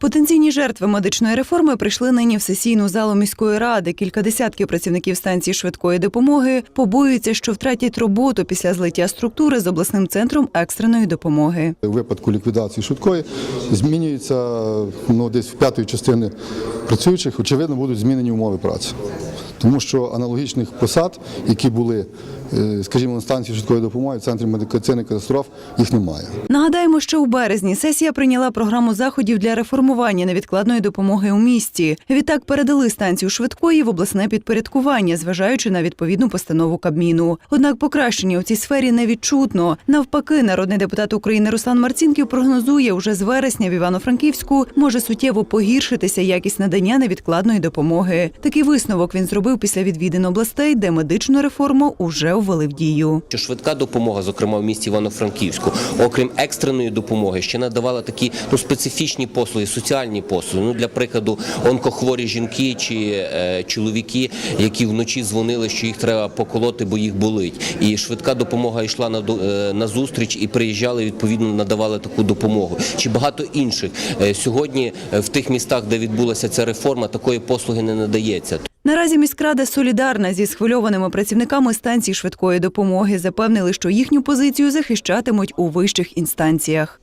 Потенційні жертви медичної реформи прийшли нині в сесійну залу міської ради. Кілька десятків працівників станції швидкої допомоги побоюються, що втратять роботу після злиття структури з обласним центром екстреної допомоги. У випадку ліквідації швидкої змінюється ну, десь в п'ятої частини працюючих, очевидно, будуть змінені умови праці. Тому що аналогічних посад, які були, скажімо, на станції швидкої допомоги в центрі медикаційних катастроф, їх немає. Нагадаємо, що у березні сесія прийняла програму заходів для реформування невідкладної допомоги у місті. Відтак передали станцію швидкої в обласне підпорядкування, зважаючи на відповідну постанову Кабміну. Однак покращення у цій сфері не відчутно. Навпаки, народний депутат України Руслан Марцінків прогнозує, уже з вересня в Івано-Франківську може суттєво погіршитися якість надання невідкладної допомоги. Такий висновок він зробив після відвідин областей, де медичну реформу уже ввели в дію. Швидка допомога, зокрема в місті Івано-Франківську, окрім екстреної допомоги, ще надавала такі ну специфічні послуги, соціальні послуги. Ну для прикладу, онкохворі жінки чи е, чоловіки, які вночі дзвонили, що їх треба поколоти, бо їх болить. І швидка допомога йшла на е, на зустріч і приїжджали відповідно надавали таку допомогу. Чи багато інших Е, сьогодні е, в тих містах, де відбулася ця реформа, такої послуги не надається. Наразі міськрада солідарна зі схвильованими працівниками станції швидкої допомоги запевнили, що їхню позицію захищатимуть у вищих інстанціях.